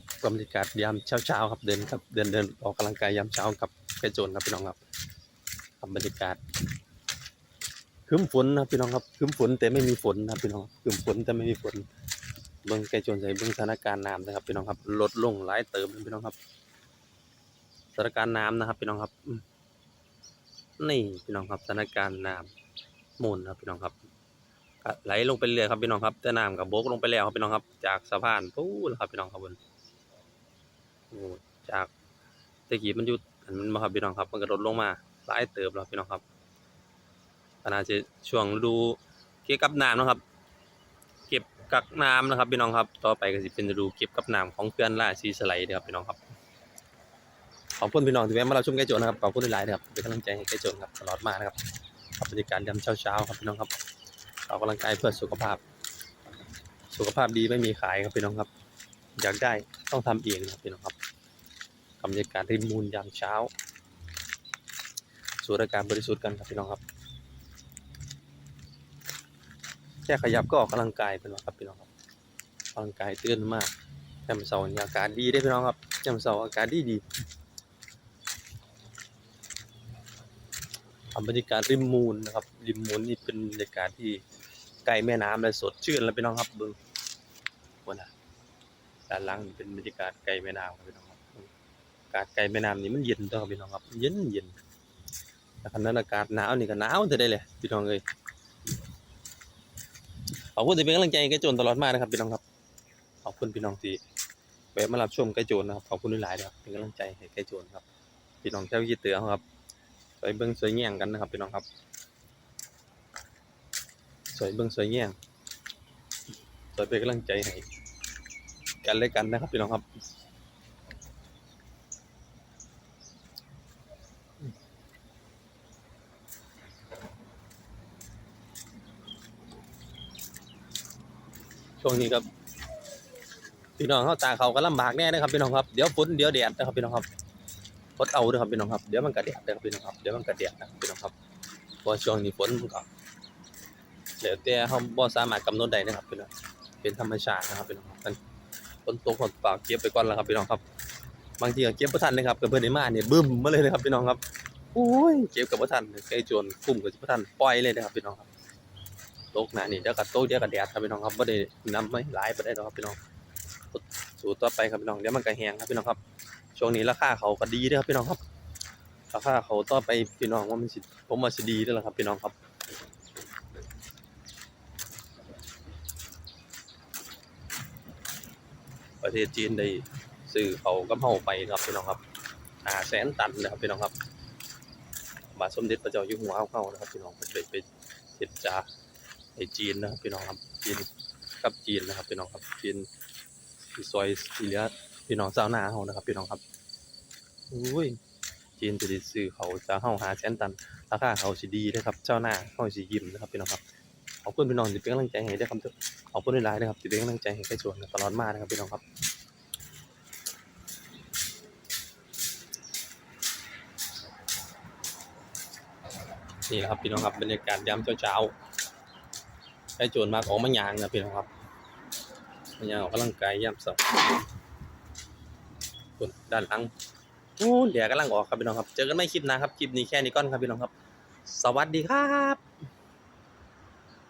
บกรรยากาศยามเช้าๆครับเดินครับเดินเดินออกกำลังกายยามเช้ากับกระโจนครับพี่น้องครับกับรรยากาศครึ้มฝนนะพี่น้องครับครึ้มฝนแต่ไม่มีฝนนะพี่น้องครึ้มฝนแต่ไม่มีฝน เบิ่งกระโจนใส่เบิ่งสถานการณ์น้ำนะครับพี่น้องครับลดลงหลายเติมพี่น้องครับสถานการณ์น้ำนะครับพี่น้องครับนี่พี่น้องครับสถานการณ์น้ำมูลครับพี่น้องครับไหลลงไปเรื่อยครับพี่น้องครับแต่น้ำกับบกลงไปแล้วครับพี่น้องครับ จากสะพานปู้นครับพี่น้องครับบน จากตะกี้มันอยู่อันมันมาครับพี่น้องครับ มันกระโดดลงมาหลายเติบแล้วพี่น้องครับขณะจะช่วงดูเก็บกับน้ำนะครับ เก็บกักน้ำนะครับพี่น้องครับ ต่อไปก็สิเป็นฤดูเก็บกับน้ำของเขื่อนล่าซีสไลด์นะครับพี่น้องครับขอบคุณพี่น้องที่แวะมาเราชมไก่โจนนะครับขอบคุณหลายๆนะครับเป็นกำลังใจให้ไก่โจนครับตลอดมานะครับกับบรรยากาศยามเช้าๆครับพี่น้องครับออกกำลังกายเพื่อสุขภาพ สุขภาพดีไม่มีขายครับพี่น้องครับ อยากได้ต้องทำเองครับพี่น้องครับบรรยากาศริมมูลยามเช้าสูดอากาศบริสุทธิ์กันครับพี่น้องครับแค่ขยับก็ออกกำลังกายเป็นว่าครับพี่น้องครับออกกำลังกายเตื่นมากแจ่มเสาร์อากาศดีได้พี่น้องครับแจ่มเสาร์อากาศดีดีทำบรรยากาศริมมูลนะครับริมมูลนี่เป็นบรรยากาศที่ใกล้แม่น้ำและสดชื่นแล้วพี่น้องครับเบิ่งวันนะ ด้านหล่างนี่เป็นบรรยากาศใกล้แม่น้ำครับพี่น้องครับอากาศใกล้แม่น้ำนี่มันเย็นตัวครับพี่น้องครับ เย็นเย็นแต่ขณะอากาศหนาวนี่ก็หนาวจะได้เลยพี่น้องเอ้ยขอบคุณที่เป็นกำลังใจให้ไก่โจนตลอดมานะครับพี่น้องครับขอบคุณพี่น้องที่แวะมารับชมไก่โจนนะครับขอบคุณหลายๆนะครับเป็นกำลังใจให้ไก่โจนครับพี่น้องเจ้ายี่เตือครับสวยเบิ้งสวยแง่งกันนะครับพี่น้องครับ สวยเบิ้งสวยแง่งสวยเป็นกำลังใจให้ กันและกันนะครับพี่น้องครับช่วงนี้ครับพี่น้องเขาตาเขาก็ลำบากแน่นะครับพี่น้องครับเดี๋ยวฝนเดี๋ยวแดดนะครับพี่น้องครับฝนเอาเด้อครับพี่น้องครับเดี๋ยวมันก็แดดนะครับพี่น้องครับเดี๋ยวมันก็แดดนะครับพี่น้องครับเพราะช่วงนี้ฝนมันก็เดี๋ยวแต่เขาบ่สามารถกำหนดได้นะครับพี่น้องเป็นธรรมชาตินะครับพี่น้องครับมัน ฝนตกฝนฝากเก็บไปก่อนแล้วครับพี่น้องครับ บางทีก็เก็บบ่ทันนะครับกับเพิ่นได้มาเนี่ยบึ้มมาเลยนะครับพี่น้องครับโอ้ยเก็บกับบ่ทันไก่โจรคุ้มกับบ่ทันปล่อยเลยนะครับพี่น้องครับตกหนานี่เดี๋ยวก็ตกเดี๋ยวก็แดดครับพี่น้องครับไม่ได้นำไม่หลายไปได้หรอกครับพี่น้องสู่ต่อไปครับพี่น้องเดี๋ยวมันก็แห้งครับพี่น้องครับ ช่วงนี้ราคาเขาก็ดีเด้อครับพี่น้องครับราคาเขาต่อไปพี่น้องว่ามันสิผมว่าสิดีเด้อล่ะครับพี่น้องครับ ประเทศจีนได้ซื้อเขากับเฮาไปครับพี่น้องครับหาแสนตันนะครับพี่น้องครับบาสมเด็จพระเจ้าอยู่หัวเอาเข้านะครับพี่น้องเพิ่นได้ไปเฮ็ดจาไอจีนนะครับพี่น้องครับจีนกับจีนนะครับพี่น้องครับจีนที่ซอยที่เหลือพี่น้องชาวนาเฮานะครับพี่น้องครับอุ้ยจีนจะได้ซื้อเขาจะเฮาหาแสนตันราคาเขาสิดีนะครับ เจ้าหน้าเฮาสิยิ้มนะครับพี่น้องครับ ขอบคุณพี่น้องที่เป็นกำลังใจให้ด้วยครับขอบคุณหลายๆนะครับที่เป็นกำลังใจให้ใกล้ชวนตลอดมานะครับพี่น้องครับนี่แหละครับพี่น้องครับบรรยากาศยามเช้าๆใกล้โจรมากออกมายางนะพี่น้องครับมายางออกกำลังกายย่ำสดส่วนด้านหลังโอ้เดี๋ยวกำลังออกครับพี่น้องครับ เจอกันไม่คลิปนะครับคลิปนี้แค่นี้ก่อนครับพี่น้องครับ สวัสดีครับ